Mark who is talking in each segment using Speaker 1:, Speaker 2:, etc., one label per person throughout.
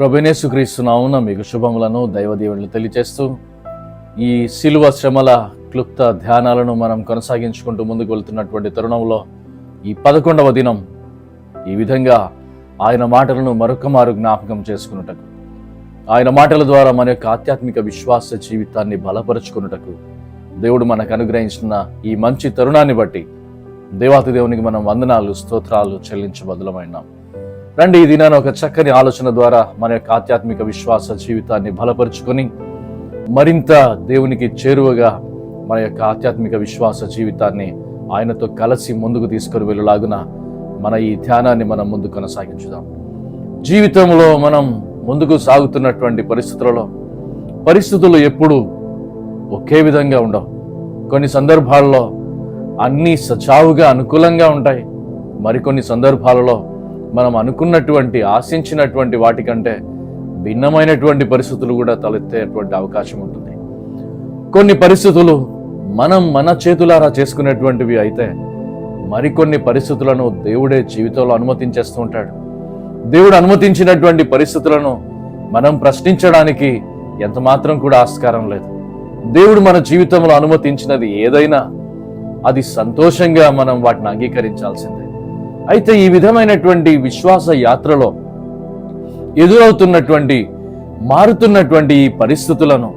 Speaker 1: ప్రభునేసుక్రీస్తునామున మీకు శుభములను దైవదీవులను తెలియచేస్తూ ఈ శిలువ శ్రమల క్లుప్త ధ్యానాలను మనం కొనసాగించుకుంటూ ముందుకు వెళ్తున్నటువంటి తరుణంలో ఈ పదకొండవ దినం ఈ విధంగా ఆయన మాటలను మరొకమారు జ్ఞాపకం చేసుకున్నటకు ఆయన మాటల ద్వారా మన యొక్క ఆధ్యాత్మిక విశ్వాస జీవితాన్ని బలపరుచుకున్నటకు దేవుడు మనకు అనుగ్రహించిన ఈ మంచి తరుణాన్ని బట్టి దేవాతి దేవునికి మనం వందనాలు స్తోత్రాలు చెల్లించబదులమైనాం రండి ఈ దినాన్ని ఒక చక్కని ఆలోచన ద్వారా మన యొక్క ఆధ్యాత్మిక విశ్వాస జీవితాన్ని బలపరుచుకొని మరింత దేవునికి చేరువగా మన యొక్క ఆధ్యాత్మిక విశ్వాస జీవితాన్ని ఆయనతో కలిసి ముందుకు తీసుకొని వెళ్ళలాగున మన ఈ ధ్యానాన్ని మనం ముందు కొనసాగించుదాం. జీవితంలో మనం ముందుకు సాగుతున్నటువంటి పరిస్థితులలో పరిస్థితులు ఎప్పుడు ఒకే విధంగా ఉండవు. కొన్ని సందర్భాల్లో అన్నీ సచావుగా అనుకూలంగా ఉంటాయి. మరికొన్ని సందర్భాలలో మనం అనుకున్నటువంటి ఆశించినటువంటి వాటికంటే భిన్నమైనటువంటి పరిస్థితులు కూడా తలెత్తేటువంటి అవకాశం ఉంటుంది. కొన్ని పరిస్థితులు మనం మన చేతులారా చేసుకునేటువంటివి అయితే మరికొన్ని పరిస్థితులను దేవుడే జీవితంలో అనుమతించేస్తూ ఉంటాడు. దేవుడు అనుమతించినటువంటి పరిస్థితులను మనం ప్రశ్నించడానికి ఎంత మాత్రం కూడా ఆస్కారం లేదు. దేవుడు మన జీవితంలో అనుమతించినది ఏదైనా అది సంతోషంగా మనం వాటిని అంగీకరించాల్సిందే. అయితే ఈ విధమైనటువంటి విశ్వాస యాత్రలో ఎదురవుతున్నటువంటి మారుతున్నటువంటి ఈ పరిస్థితులను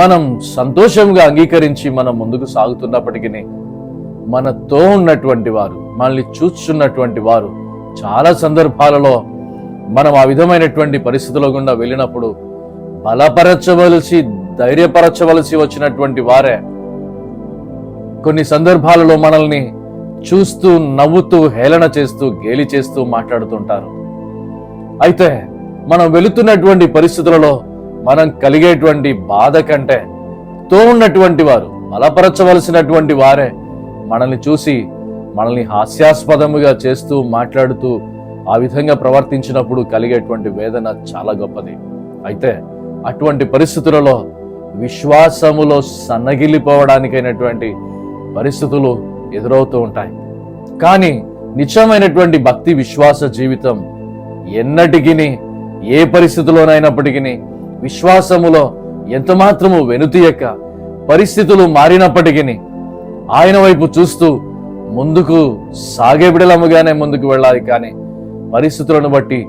Speaker 1: మనం సంతోషంగా అంగీకరించి మనం ముందుకు సాగుతున్నప్పటికీ మనతో ఉన్నటువంటి వారు మనల్ని చూస్తున్నటువంటి వారు చాలా సందర్భాలలో మనం ఆ విధమైనటువంటి పరిస్థితుల గుండా వెళ్ళినప్పుడు బలపరచవలసి ధైర్యపరచవలసి వచ్చినటువంటి వారే కొన్ని సందర్భాలలో మనల్ని చూస్తూ నవ్వుతూ హేళన చేస్తూ గేలి చేస్తూ మాట్లాడుతుంటారు. అయితే మనం వెళుతున్నటువంటి పరిస్థితులలో మనం కలిగేటువంటి బాధ కంటే తో ఉన్నటువంటి వారు బలపరచవలసినటువంటి వారే మనల్ని చూసి మనల్ని హాస్యాస్పదముగా చేస్తూ మాట్లాడుతూ ఆ విధంగా ప్రవర్తించినప్పుడు కలిగేటువంటి వేదన చాలా గొప్పది. అయితే అటువంటి పరిస్థితులలో విశ్వాసములో సన్నగిల్లిపోవడానికైనటువంటి పరిస్థితులు ఎదురవుతూ ఉంటాయి. కానీ నిజమైనటువంటి భక్తి విశ్వాస జీవితం ఎన్నటికిని ఏ పరిస్థితిలోనైనప్పటికీ విశ్వాసములో ఎంతమాత్రము వెనుతీయక పరిస్థితులు మారినప్పటికీ ఆయన వైపు చూస్తూ ముందుకు సాగే బిడలముగానే ముందుకు వెళ్ళాలి కానీ పరిస్థితులను బట్టి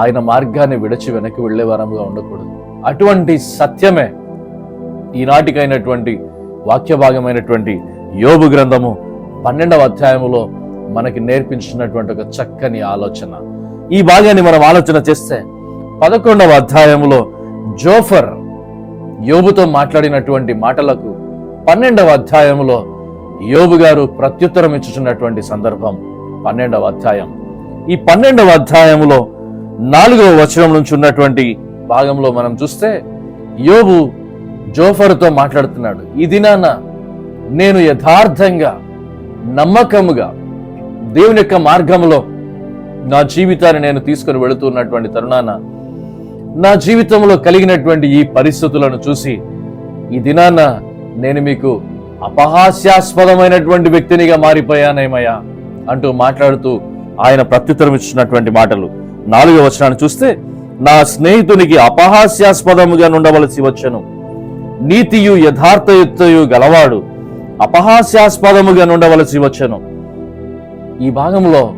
Speaker 1: ఆయన మార్గాన్ని విడిచి వెనక్కి వెళ్ళే వరముగా ఉండకూడదు. అటువంటి సత్యమే ఈనాటికైనటువంటి వాక్య భాగమైనటువంటి యోగు గ్రంథము పన్నెండవ అధ్యాయములో మనకి నేర్పించినటువంటి ఒక చక్కని ఆలోచన. ఈ భాగాన్ని మనం ఆలోచన చేస్తే పదకొండవ అధ్యాయములో జోఫర్ యోబుతో మాట్లాడినటువంటి మాటలకు పన్నెండవ అధ్యాయములో యోబు గారు ప్రత్యుత్తరం ఇచ్చుచున్నటువంటి సందర్భం. పన్నెండవ అధ్యాయం. ఈ పన్నెండవ అధ్యాయములో నాలుగవ వచనం నుంచి ఉన్నటువంటి భాగంలో మనం చూస్తే యోబు జోఫర్తో మాట్లాడుతున్నాడు. ఈ దినాన నేను యథార్థంగా నమ్మకముగా దేవుని యొక్క మార్గంలో నా జీవితాన్ని నేను తీసుకుని వెళుతున్నటువంటి తరుణాన నా జీవితంలో కలిగినటువంటి ఈ పరిస్థితులను చూసి ఈ దినాన నేను మీకు అపహాస్యాస్పదమైనటువంటి వ్యక్తినిగా మారిపోయానేమయ్యా అంటూ మాట్లాడుతూ ఆయన ప్రత్యుత్తరం ఇచ్చినటువంటి మాటలు. నాలుగో వచనాన్ని చూస్తే నా స్నేహితునికి అపహాస్యాస్పదముగా ఉండవలసి వచ్చను. నీతియు యథార్థయుక్తయు గలవాడు. అపహాస్యాస్పదముగా ఉండవలసి వచ్చను. ఈ భాగంలో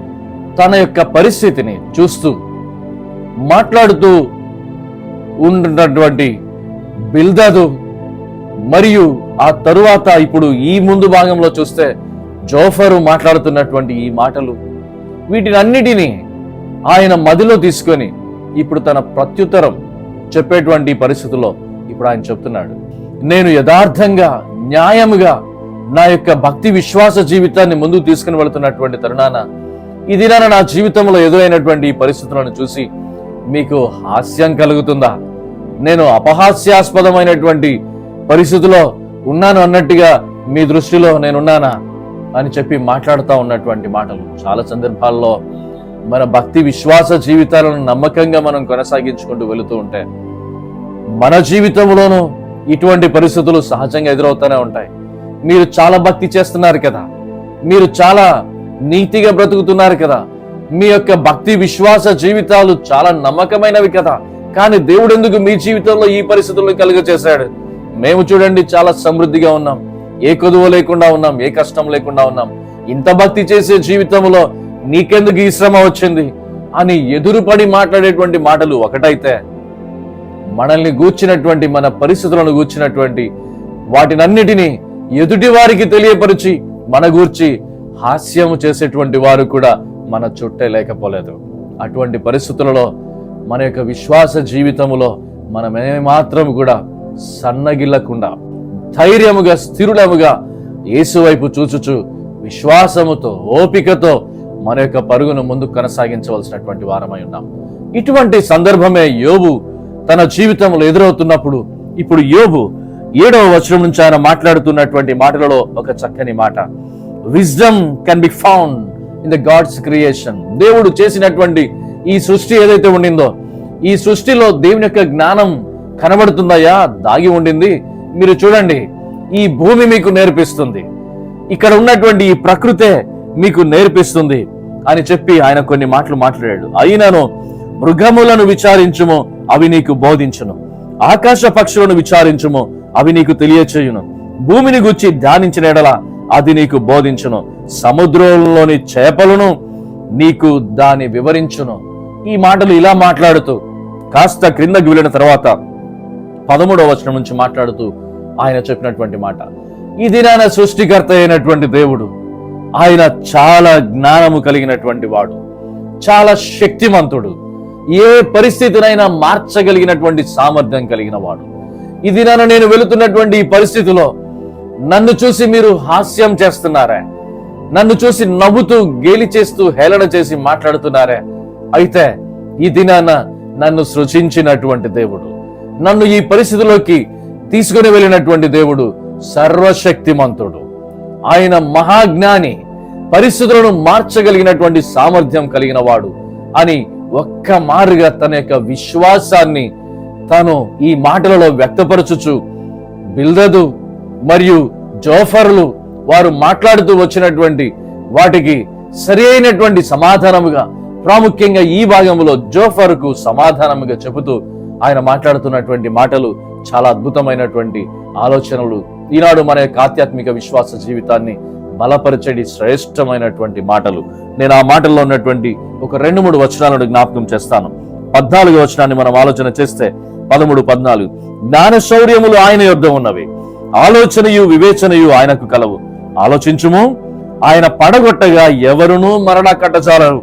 Speaker 1: తన యొక్క పరిస్థితిని చూస్తూ మాట్లాడుతూ ఉన్నటువంటి బిల్దాదు మరియు ఆ తరువాత ఇప్పుడు ఈ ముందు భాగంలో చూస్తే జోఫరు మాట్లాడుతున్నటువంటి ఈ మాటలు వీటిని అన్నిటినీ ఆయన మదిలో తీసుకొని ఇప్పుడు తన ప్రత్యుత్తరం చెప్పేటువంటి పరిస్థితుల్లో ఇప్పుడు ఆయన చెప్తున్నాడు. నేను యథార్థంగా న్యాయముగా నా యొక్క భక్తి విశ్వాస జీవితాన్ని ముందుకు తీసుకుని వెళుతున్నటువంటి తరుణాన ఈ దినాన నా జీవితంలో ఎదురైనటువంటి ఈ పరిస్థితులను చూసి మీకు హాస్యం కలుగుతుందా? నేను అపహాస్యాస్పదమైనటువంటి పరిస్థితిలో ఉన్నాను అన్నట్టుగా మీ దృష్టిలో నేనున్నానా? అని చెప్పి మాట్లాడుతూ ఉన్నటువంటి మాటలు. చాలా సందర్భాల్లో మన భక్తి విశ్వాస జీవితాలను నమ్మకంగా మనం కొనసాగించుకుంటూ వెళుతూ ఉంటే మన జీవితంలోనూ ఇటువంటి పరిస్థితులు సహజంగా ఎదురవుతూనే ఉంటాయి. మీరు చాలా భక్తి చేస్తున్నారు కదా. మీరు చాలా నీతిగా బ్రతుకుతున్నారు కదా. మీ యొక్క భక్తి విశ్వాస జీవితాలు చాలా నమ్మకమైనవి కదా. కానీ దేవుడు ఎందుకు మీ జీవితంలో ఈ పరిస్థితులను కలుగ చేశాడు మేము చూడండి చాలా సమృద్ధిగా ఉన్నాం. ఏ కొదువ లేకుండా ఉన్నాం ఏ కష్టం లేకుండా ఉన్నాం. ఇంత భక్తి చేసే జీవితంలో నీకెందుకు ఈ శ్రమ వచ్చింది? అని ఎదురుపడి మాట్లాడేటువంటి మాటలు ఒకటైతే మనల్ని గూర్చినటువంటి మన పరిస్థితులను గూర్చినటువంటి వాటినన్నిటినీ ఎదుటి వారికి తెలియపరిచి మన గూర్చి హాస్యము చేసేటువంటి వారు కూడా మన చుట్టే లేకపోలేదు. అటువంటి పరిస్థితులలో మన యొక్క విశ్వాస జీవితములో మనం ఏమాత్రం కూడా సన్నగిల్లకుండా ధైర్యముగా స్థిరులముగా యేసువైపు చూచుచు విశ్వాసముతో ఓపికతో మన యొక్క పరుగును ముందుకు కొనసాగించవలసినటువంటి వారమై ఉన్నాం. ఇటువంటి సందర్భమే యోబు తన జీవితంలో ఎదురవుతున్నప్పుడు ఇప్పుడు యోబు ఏడవ వచనం నుంచి ఆయన మాట్లాడుతున్నటువంటి మాటలలో ఒక చక్కని మాట. Wisdom can be found in the God's creation దేవుడు చేసినటువంటి ఈ సృష్టి ఏదైతే ఉండిందో ఈ సృష్టిలో దేవుని యొక్క జ్ఞానం కనబడుతుందయ్యా దాగి ఉండింది. మీరు చూడండి ఈ భూమి మీకు నేర్పిస్తుంది. ఇక్కడ ఉన్నటువంటి ఈ ప్రకృతే మీకు నేర్పిస్తుంది అని చెప్పి ఆయన కొన్ని మాటలు మాట్లాడాడు. అయినను మృగములను విచారించుము అవి నీకు బోధించును. ఆకాశ పక్షులను విచారించుము అవి నీకు తెలియచేయును. భూమిని గుచ్చి ధ్యానించిన ఎడల అది నీకు బోధించును. సముద్రంలోని చేపలను నీకు దాని వివరించును. ఈ మాటలు ఇలా మాట్లాడుతూ కాస్త క్రిందకి వెళ్ళిన తర్వాత పదమూడవ వచనం నుంచి మాట్లాడుతూ ఆయన చెప్పినటువంటి మాట. ఈ దినాన సృష్టికర్త అయినటువంటి దేవుడు ఆయన చాలా జ్ఞానము కలిగినటువంటి వాడు. చాలా శక్తిమంతుడు. ఏ పరిస్థితినైనా మార్చగలిగినటువంటి సామర్థ్యం కలిగిన వాడు. ఈ దినాన నేను వెళుతున్నటువంటి ఈ పరిస్థితిలో నన్ను చూసి మీరు హాస్యం చేస్తున్నారా. నన్ను చూసి నవ్వుతూ గేలి చేస్తూ హేళన చేసి మాట్లాడుతున్నారే. అయితే ఈ దినాన నన్ను సృజించినటువంటి దేవుడు నన్ను ఈ పరిస్థితిలోకి తీసుకుని వెళ్ళినటువంటి దేవుడు సర్వశక్తిమంతుడు. ఆయన మహాజ్ఞాని పరిస్థితులను మార్చగలిగినటువంటి సామర్థ్యం కలిగిన వాడు అని ఒక్క మారుగా తన యొక్క విశ్వాసాన్ని తాను ఈ మాటలలో వ్యక్తపరచుచు బిల్దదు మరియు జోఫర్లు వారు మాట్లాడుతూ వచ్చినటువంటి వాటికి సరి అయినటువంటి సమాధానముగా ప్రాముఖ్యంగా ఈ భాగంలో జోఫర్కు సమాధానముగా చెబుతూ ఆయన మాట్లాడుతున్నటువంటి మాటలు చాలా అద్భుతమైనటువంటి ఆలోచనలు. ఈనాడు మన యొక్క ఆధ్యాత్మిక విశ్వాస జీవితాన్ని బలపరచడి శ్రేష్టమైనటువంటి మాటలు. నేను ఆ మాటల్లో ఉన్నటువంటి ఒక రెండు మూడు వచనాలను జ్ఞాపకం చేస్తాను. పద్నాలుగు వచనాన్ని మనం ఆలోచన చేస్తే పదమూడు పద్నాలుగు. జ్ఞాన శౌర్యములు ఆయన యొద్ద ఉన్నవి. ఆలోచనయు వివేచనయు ఆయనకు కలవు. ఆలోచించుము ఆయన పడగొట్టగా ఎవరునూ మరణ కట్టచాలరు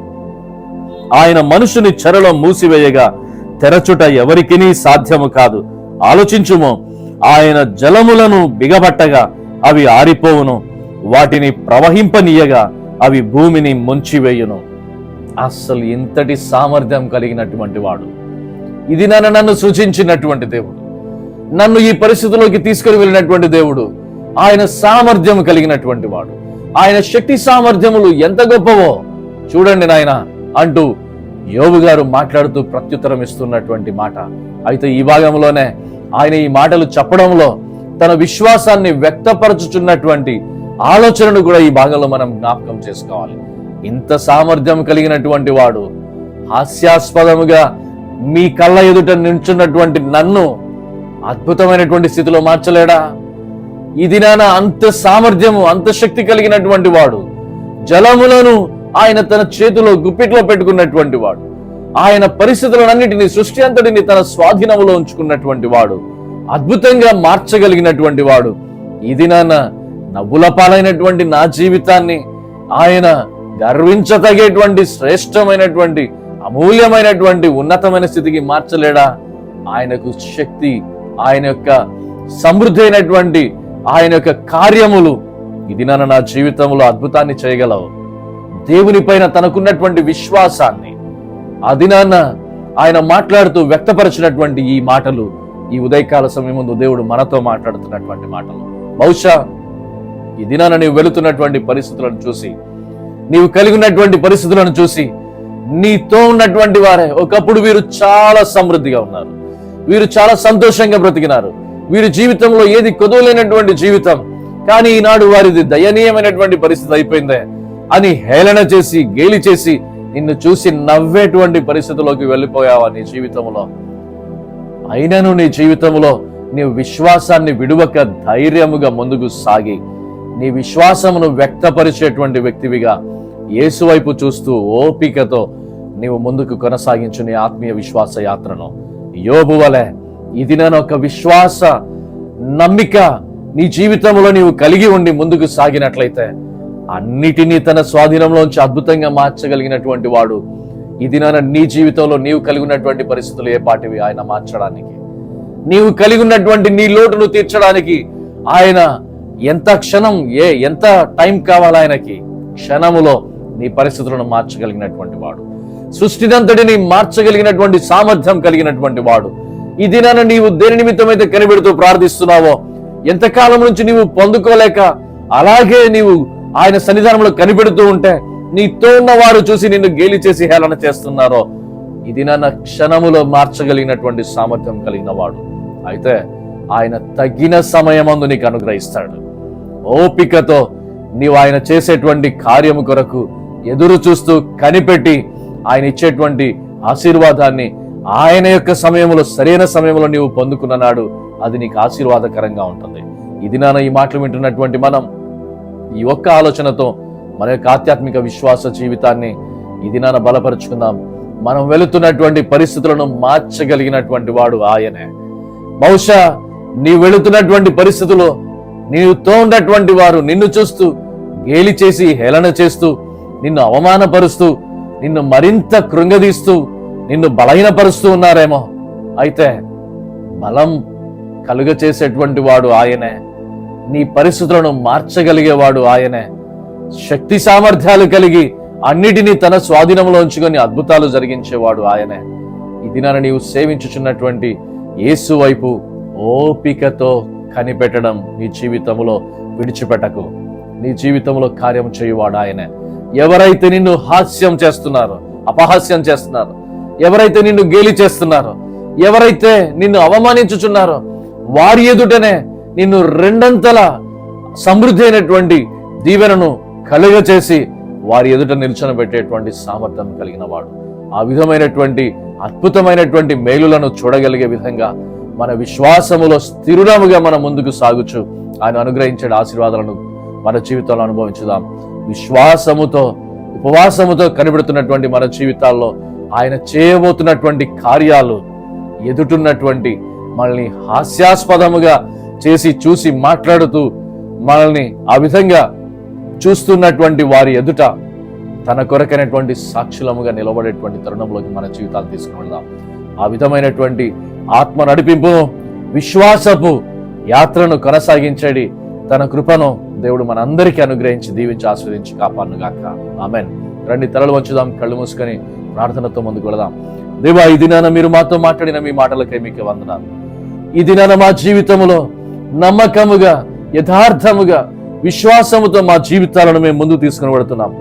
Speaker 1: ఆయన మనుషుని చెరలో మూసివేయగా తెరచుట ఎవరికినీ సాధ్యము కాదు. ఆలోచించుము ఆయన జలములను బిగబట్టగా అవి ఆరిపోవును. వాటిని ప్రవహింపనీయగా అవి భూమిని ముంచివేయును. అస్సలు ఇంతటి సామర్థ్యం కలిగినటువంటి వాడు. ఇది నన్ను నన్ను సూచించినటువంటి దేవుడు. నన్ను ఈ పరిస్థితిలోకి తీసుకుని వెళ్ళినటువంటి దేవుడు. ఆయన సామర్థ్యం కలిగినటువంటి వాడు. ఆయన శక్తి సామర్థ్యములు ఎంత గొప్పవో చూడండి నాయన అంటూ యోగు గారు మాట్లాడుతూ ప్రత్యుత్తరం ఇస్తున్నటువంటి మాట. అయితే ఈ భాగంలోనే ఆయన ఈ మాటలు చెప్పడంలో తన విశ్వాసాన్ని వ్యక్తపరచుచున్నటువంటి ఆలోచనను కూడా ఈ భాగంలో మనం జ్ఞాపకం చేసుకోవాలి. ఇంత సామర్థ్యం కలిగినటువంటి వాడు హాస్యాస్పదముగా మీ కళ్ళ ఎదుట నించున్నటువంటి నన్ను అద్భుతమైనటువంటి స్థితిలో మార్చలేడా? ఈ దినాన అంత సామర్థ్యము అంత శక్తి కలిగినటువంటి వాడు జలములను ఆయన తన చేతిలో గుప్పిట్లో పెట్టుకున్నటువంటి వాడు ఆయన పరిస్థితులన్నిటిని సృష్టి అంతటిని తన స్వాధీనంలో ఉంచుకున్నటువంటి వాడు అద్భుతంగా మార్చగలిగినటువంటి వాడు ఈ దినాన నవ్వుల పాలైనటువంటి నా జీవితాన్ని ఆయన గర్వించతగేటువంటి శ్రేష్టమైనటువంటి అమూల్యమైనటువంటి ఉన్నతమైన స్థితికి మార్చలేడా? ఆయనకు శక్తి ఆయన యొక్క సమృద్ధి అయినటువంటి ఆయన యొక్క కార్యములు ఇది నన్ను నా జీవితంలో అద్భుతాన్ని చేయగలవు. దేవుని పైన తనకున్నటువంటి విశ్వాసాన్ని అది నాన్న ఆయన మాట్లాడుతూ వ్యక్తపరిచినటువంటి ఈ మాటలు ఈ ఉదయకాల సమయం ముందు దేవుడు మనతో మాట్లాడుతున్నటువంటి మాటలు. బహుశా ఈ దినాన నీవు వెళుతున్నటువంటి పరిస్థితులను చూసి నీవు కలిగి ఉన్నటువంటి పరిస్థితులను చూసి నీతో ఉన్నటువంటి వారే. ఒకప్పుడు వీరు చాలా సమృద్ధిగా ఉన్నారు. వీరు చాలా సంతోషంగా బ్రతికినారు. వీరి జీవితంలో ఏది కొదవలేనటువంటి జీవితం. కానీ ఈనాడు వారిది దయనీయమైనటువంటి పరిస్థితి అయిపోయిందే అని హేళన చేసి గేలి చేసి నిన్ను చూసి నవ్వేటువంటి పరిస్థితిలోకి వెళ్ళిపోయావా నీ జీవితంలో? అయినను నీ జీవితంలో నీ విశ్వాసాన్ని విడువక ధైర్యముగా ముందుకు సాగి నీ విశ్వాసమును వ్యక్తపరిచేటువంటి వ్యక్తివిగా యేసు వైపు చూస్తూ ఓపికతో నీవు ముందుకు కొనసాగించు నీ ఆత్మీయ విశ్వాస యాత్రను. యోబు వలె ఇది నేను ఒక విశ్వాస నమ్మిక నీ జీవితంలో నీవు కలిగి ఉండి ముందుకు సాగినట్లయితే అన్నిటినీ తన స్వాధీనంలోంచి అద్భుతంగా మార్చగలిగినటువంటి వాడు ఇది నాన్న నీ జీవితంలో నీవు కలిగి ఉన్నటువంటి పరిస్థితులు ఏ పాటివి ఆయన మార్చడానికి. నీవు కలిగి ఉన్నటువంటి నీ లోటును తీర్చడానికి ఆయన ఎంత క్షణం ఏ ఎంత టైం కావాలి ఆయనకి? క్షణములో నీ పరిస్థితులను మార్చగలిగినటువంటి వాడు. సృష్టినంతటిని మార్చగలిగినటువంటి సామర్థ్యం కలిగినటువంటి వాడు. ఈ దినాన నీవు దేని నిమిత్తమైతే కనిపెడుతూ ప్రార్థిస్తున్నావో ఎంతకాలం నుంచి నీవు పొందుకోలేక అలాగే నీవు ఆయన సన్నిధానంలో కనిపెడుతూ ఉంటే నీతో ఉన్న వారు చూసి నిన్ను గేలి చేసి హేళన చేస్తున్నారో ఇది నన్న క్షణములో మార్చగలిగినటువంటి సామర్థ్యం కలిగిన వాడు. అయితే ఆయన తగిన సమయమందు నీకు అనుగ్రహిస్తాడు. ఓపికతో నీవు ఆయన చేసేటువంటి కార్యము కొరకు ఎదురు చూస్తూ కనిపెట్టి ఆయన ఇచ్చేటువంటి ఆశీర్వాదాన్ని ఆయన యొక్క సమయంలో సరైన సమయంలో నీవు పొందుకున్న నాడు అది నీకు ఆశీర్వాదకరంగా ఉంటుంది. ఇది నాన్న ఈ మాటలు వింటున్నటువంటి మనం ఈ ఒక్క ఆలోచనతో మన యొక్క ఆధ్యాత్మిక విశ్వాస జీవితాన్ని ఇది నాన్న బలపరుచుకుందాం. మనం వెళుతున్నటువంటి పరిస్థితులను మార్చగలిగినటువంటి వాడు ఆయనే. బహుశా నీ వెళుతున్నటువంటి పరిస్థితుల్లో నీతో ఉన్నటువంటి వారు నిన్ను చూస్తూ గేలి చేసి హేళన చేస్తూ నిన్ను అవమానపరుస్తూ నిన్ను మరింత కృంగదీస్తూ నిన్ను బలహీనపరుస్తూ ఉన్నారేమో. అయితే బలం కలుగ చేసేటువంటి వాడు ఆయనే. నీ పరిస్థితులను మార్చగలిగేవాడు ఆయనే. శక్తి సామర్థ్యాలు కలిగి అన్నిటినీ తన స్వాధీనంలో ఉంచుకొని అద్భుతాలు జరిగించేవాడు ఆయనే. ఇది నన్ను నీవు సేవించుచున్నటువంటి యేసు వైపు ఓపికతో కనిపెట్టడం నీ జీవితంలో విడిచిపెట్టకు. నీ జీవితంలో కార్యం చేయువాడు ఆయనే. ఎవరైతే నిన్ను హాస్యం చేస్తున్నారో అపహాస్యం చేస్తున్నారో ఎవరైతే నిన్ను గేలి చేస్తున్నారో ఎవరైతే నిన్ను అవమానించుచున్నారో వారి ఎదుటనే నిన్ను రెండంతల సమృద్ధి అయినటువంటి దీవెనను కలుగచేసి వారి ఎదుట నిల్చొన పెట్టేటువంటి సామర్థ్యం కలిగిన వాడు. ఆ విధమైనటువంటి అద్భుతమైనటువంటి మేలులను చూడగలిగే విధంగా మన విశ్వాసములో స్థిరుడముగా మన ముందుకు సాగుచు. ఆయన అనుగ్రహించే ఆశీర్వాదాలను మన జీవితంలో అనుభవించుదాం. విశ్వాసముతో ఉపవాసముతో కనిపెడుతున్నటువంటి మన జీవితాల్లో ఆయన చేయబోతున్నటువంటి కార్యాలు ఎదుటున్నటువంటి మనల్ని హాస్యాస్పదముగా చేసి చూసి మాట్లాడుతూ మనల్ని ఆ విధంగా చూస్తున్నటువంటి వారి ఎదుట తన కొరకైనటువంటి సాక్షులముగా నిలబడేటువంటి తరుణంలోకి మన జీవితాలు తీసుకుని వెళ్దాం. ఆ విధమైనటువంటి ఆత్మ నడిపింపును విశ్వాసపు యాత్రను కొనసాగించడి. తన కృపను దేవుడు మనందరికీ అనుగ్రహించి దీవించి ఆస్వాదించి కాపాడునుగాక. ఆమెన్. రండి తలలు వంచుదాం కళ్ళు మూసుకొని ప్రార్థనతో ముందుకు వెళదాం. దేవా ఈ దినాన మీరు మాతో మాట్లాడిన మీ మాటలకై మీకు వందనాలు. ఈ దినాన మా జీవితములో నమ్మకముగా యథార్థముగా విశ్వాసముతో మా జీవితాలను మేము ముందుకు తీసుకుని పడుతున్నాం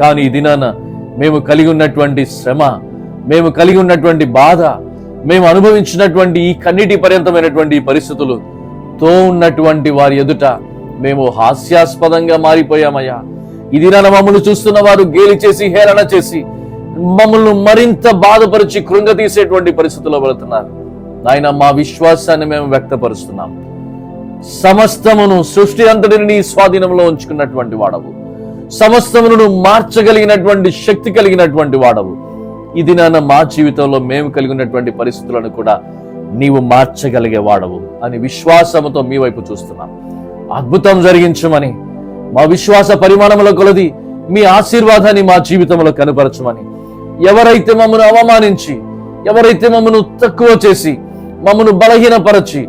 Speaker 1: కానీ ఈ దినాన మేము కలిగి ఉన్నటువంటి శ్రమ మేము కలిగి ఉన్నటువంటి బాధ మేము అనుభవించినటువంటి ఈ కన్నిటి పర్యంతమైనటువంటి పరిస్థితులు తో ఉన్నటువంటి వారి ఎదుట మేము హాస్యాస్పదంగా మారిపోయామయ్యా. ఇది నన్ను మమ్మల్ని చూస్తున్న వారు గేలి చేసి హేళన చేసి మమ్మల్ని మరింత బాధపరిచి కృంగతీసేటువంటి పరిస్థితుల్లో వెళుతున్నారు. నాయన మా విశ్వాసాన్ని మేము వ్యక్తపరుస్తున్నాం. సమస్తమును సృష్టి అంతటిని నీ స్వాధీనంలో ఉంచుకున్నటువంటి వాడవు. సమస్తమును మార్చగలిగినటువంటి శక్తి కలిగినటువంటి వాడవు. ఇది నాన్న మా జీవితంలో మేము కలిగి ఉన్నటువంటి పరిస్థితులను కూడా నీవు మార్చగలిగే వాడవు అని విశ్వాసముతో మీ వైపు చూస్తున్నాం. అద్భుతం జరిగించమని మా విశ్వాస పరిమాణముల కొలది మీ ఆశీర్వాదాన్ని మా జీవితంలో కనపరచమని ఎవరైతే మమ్మను అవమానించి ఎవరైతే మమ్మను తక్కువ చేసి మమ్మను బలహీనపరచి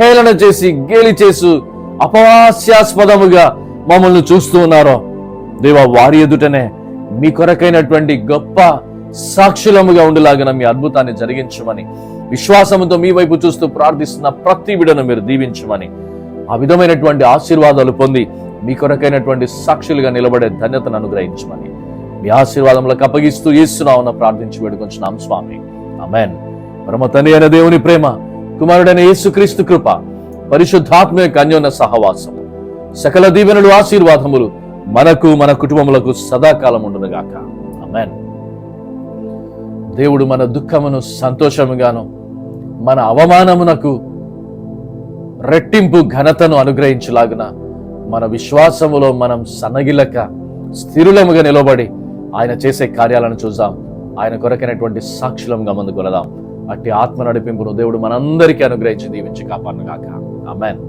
Speaker 1: హేళన చేసి గేలి చేసు అపవాస్యాస్పదముగా మమ్మల్ని చూస్తూ ఉన్నారో దేవ వారి ఎదుటనే మీ కొరకైనటువంటి గొప్ప సాక్షులముగా ఉండేలాగిన మీ అద్భుతాన్ని జరిగించమని విశ్వాసముతో మీ వైపు చూస్తూ ప్రార్థిస్తున్న ప్రతి బిడను మీరు దీవించమని ఆ విధమైనటువంటి ఆశీర్వాదాలు పొంది మీ కొరకైనటువంటి సాక్షులుగా నిలబడే ధన్యతను అనుగ్రహించమని. మీ ఆశీర్వాదములకు అప్పగిస్తూ ఇస్తున్నామన్న ప్రార్థించి వేడుకొంచున్నాం స్వామి. అమెన్ పరమ తండ్రి అయిన దేవుని ప్రేమ కుమారుడైన యేసుక్రీస్తు కృప పరిశుద్ధాత్మ యొక్క అన్యోన్య సహవాసం సకల దీవెనలు ఆశీర్వాదములు మనకు మన కుటుంబములకు సదాకాలం ఉండునుగాక. అమెన్ దేవుడు మన దుఃఖమును సంతోషముగాను మన అవమానమునకు రెట్టింపు ఘనతను అనుగ్రహించులాగున మన విశ్వాసములో మనం సన్నగిలక స్థిరులముగా నిలబడి ఆయన చేసే కార్యాలను చూద్దాం. ఆయన కొరకైనటువంటి సాక్షులంగా ముందుకు అట్టి ఆత్మ నడిపింపును దేవుడు మనందరికీ అనుగ్రహించి దీవించి కాపాడును గాక ఆమెన్.